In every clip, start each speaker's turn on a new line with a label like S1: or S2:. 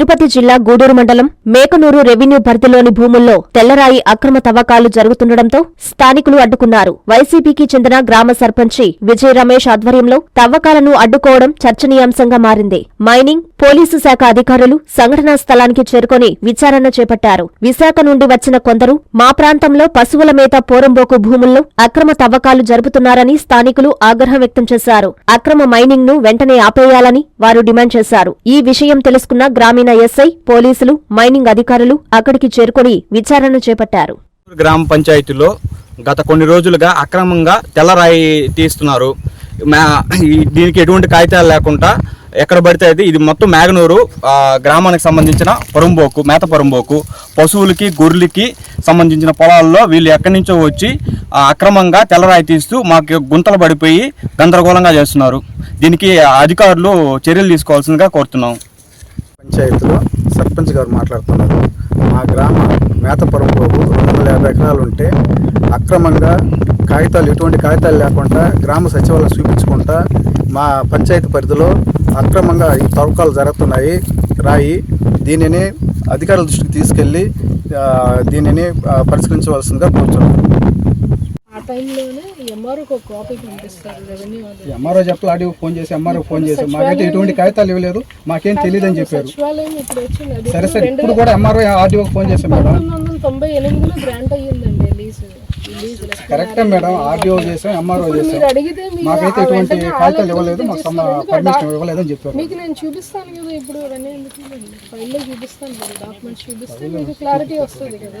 S1: తిరుపతి జిల్లా గూడూరు మండలం మేకనూరు రెవెన్యూ పరిధిలోని భూముల్లో తెల్లరాయి అక్రమ తవ్వకాలు జరుగుతుండటంతో స్థానికులు అడ్డుకున్నారు. వైసీపీకి చెందిన గ్రామ సర్పంచి విజయ రమేష్ ఆధ్వర్యంలో తవ్వకాలను అడ్డుకోవడం చర్చనీయాంశంగా మారింది. మైనింగ్ పోలీసు శాఖ అధికారులు సంఘటనా స్థలానికి చేరుకొని విచారణ చేపట్టారు. విశాఖ నుండి వచ్చిన కొందరు మా ప్రాంతంలో పశువుల మేత పోరంబోకు భూముల్లో అక్రమ తవ్వకాలు జరుపుతున్నారని స్థానికులు ఆగ్రహం వ్యక్తం చేశారు. అక్రమ మైనింగ్ను వెంటనే ఆపేయాలని వారు డిమాండ్ చేశారు. ఈ విషయం తెలుసుకున్న గ్రామీణ ఎస్ఐ పోలీసులు మైనింగ్ అధికారులు అక్కడికి చేరుకొని విచారణ చేపట్టారు.
S2: గ్రామ పంచాయతీలో గత కొన్ని రోజులుగా అక్రమంగా తెల్లరాయి తీస్తున్నారు. మా- దీనికి ఎటువంటి కాగితాలు లేకుండా ఎక్కడ పడితే అది ఇది మొత్తం మేగనూరు గ్రామానికి సంబంధించిన పొరంబోకు మేత పొరంబోకు పశువులకి గొర్రెలకి సంబంధించిన పొలాల్లో వీళ్ళు ఎక్కడి నుంచో వచ్చి అక్రమంగా తెల్లరాయి తీస్తూ మాకు గుంతలు పడిపోయి గందరగోళంగా చేస్తున్నారు. దీనికి అధికారులు చర్యలు తీసుకోవాల్సిందిగా కోరుతున్నాం.
S3: పంచాయతీలో సర్పంచ్ గారు మాట్లాడుతున్నారు. మా గ్రామ మేతపురం బాబు రెండు వందల యాభై ఎకరాలు ఉంటే అక్రమంగా కాగితాలు ఎటువంటి కాగితాలు లేకుండా గ్రామ సచివాలయం చూపించుకుంటా మా పంచాయతీ పరిధిలో అక్రమంగా ఈ తవ్వకాలు జరుగుతున్నాయి రాయి. దీనిని అధికారుల దృష్టికి తీసుకెళ్ళి దీనిని పరిష్కరించవలసిందిగా
S4: కోరుతున్నాను టైంలోనే ఎంఆర్ఓకి ఒక కాపీ పంపిస్తారు రెవెన్యూ వాళ్ళు.
S3: ఎంఆర్ఓ చెప్పలు ఆడియో ఫోన్ చేసి ఎంఆర్ఓ ఫోన్ చేసి. మాకైతే ఎటువంటి కాగితాలు ఇవ్వలేదు. మాకేం చెప్పారు.
S4: సచివాలయం ఇప్పుడు వచ్చింది. అది
S3: సరే సరే ఇప్పుడు కూడా ఎంఆర్ఓ ఆర్డీఓకి ఫోన్ చేశాం మేడం.
S4: పంతొమ్మిది వందల తొంభై ఎనిమిదిలో గ్రాంట్ అయ్యిందండి లీజ్. లీజ్
S3: కరెక్టే మేడం ఆర్డీఓ చేసాం ఎంఆర్ఓ చేసాం
S4: మీరు అడిగితే మీరు
S3: మాకైతే ఎటువంటి
S4: వెంటనే
S3: కాగితాలు ఇవ్వలేదు మాకు పర్మిషన్ ఇవ్వలేదని చెప్పారు.
S4: మీకు నేను చూపిస్తాను కదా ఇప్పుడు అవన్నీ ఎందుకు? ఫైల్లో చూపిస్తాను డాక్యుమెంట్స్ చూపిస్తే మీకు క్లారిటీ వస్తుంది కదా.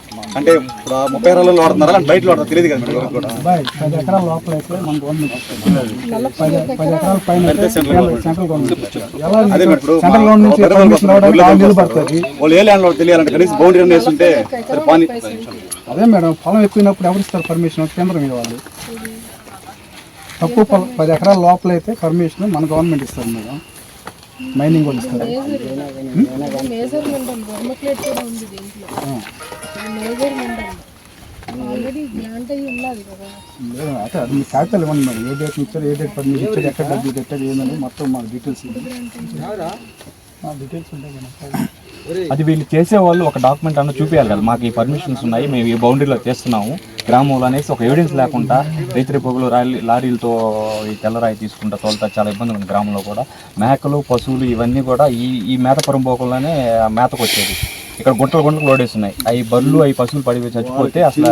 S5: అంటే ఇప్పుడు ముప్పై ఎకరాలలో వాడుతున్నారా? అంటే బయట తెలియదు కదా కూడా.
S3: అబ్బాయి, పది ఎకరాల లోపల అయితే మన గవర్నమెంట్. పది పది ఎకరాల పైన సెంట్రల్ గవర్నమెంట్.
S5: అదే ఇప్పుడు
S3: సెంట్రల్ గవర్నమెంట్ పడుతుంది.
S5: వాళ్ళు ఏ ల్యాండ్ తెలియాలంటే కనీసం బౌండరీ వేస్తుంటే పాని.
S3: అదే మేడం పొలం ఎక్కువైనప్పుడు ఎవరు ఇస్తారు పర్మిషన్? కేంద్రం ఇవ్వాలి తక్కువ పది ఎకరాల లోపల అయితే పర్మిషన్ మన గవర్నమెంట్ ఇస్తారు మేడం. మైనింగ్ వాళ్ళు ఇస్తారు అది మీ కాగితాలు ఇవ్వండి మరి. ఏ డేట్ ఇచ్చారు ఏ డేట్ పర్మిషన్ ఇచ్చారు ఎక్కడ డబ్బులు కట్టారు ఏందని మొత్తం మాకు డీటెయిల్స్ ఇవ్వండి. మా డీటెయిల్స్ ఉంటాయి కదా
S6: అది వీళ్ళు చేసే వాళ్ళు ఒక డాక్యుమెంట్ అన్న చూపించాలి కదా మాకు ఈ పర్మిషన్స్ ఉన్నాయి మేము ఈ బౌండరీలో చేస్తున్నాము. గ్రామంలో అనేసి ఒక ఎవిడెన్స్ లేకుండా రైతు పొగులు లారీ లారీలతో ఈ తెల్లరాయి తీసుకుంటా తోలుతా చాలా ఇబ్బందులు ఉంది గ్రామంలో కూడా. మేకలు పశువులు ఇవన్నీ కూడా ఈ ఈ మేత పొరంపోకల్లోనే మేతకు వచ్చేది ఇక్కడ గుంటలు గుంటలు లోడేస్తున్నాయి. అవి బళ్ళు అవి పశువులు పడి చచ్చిపోతే అసలు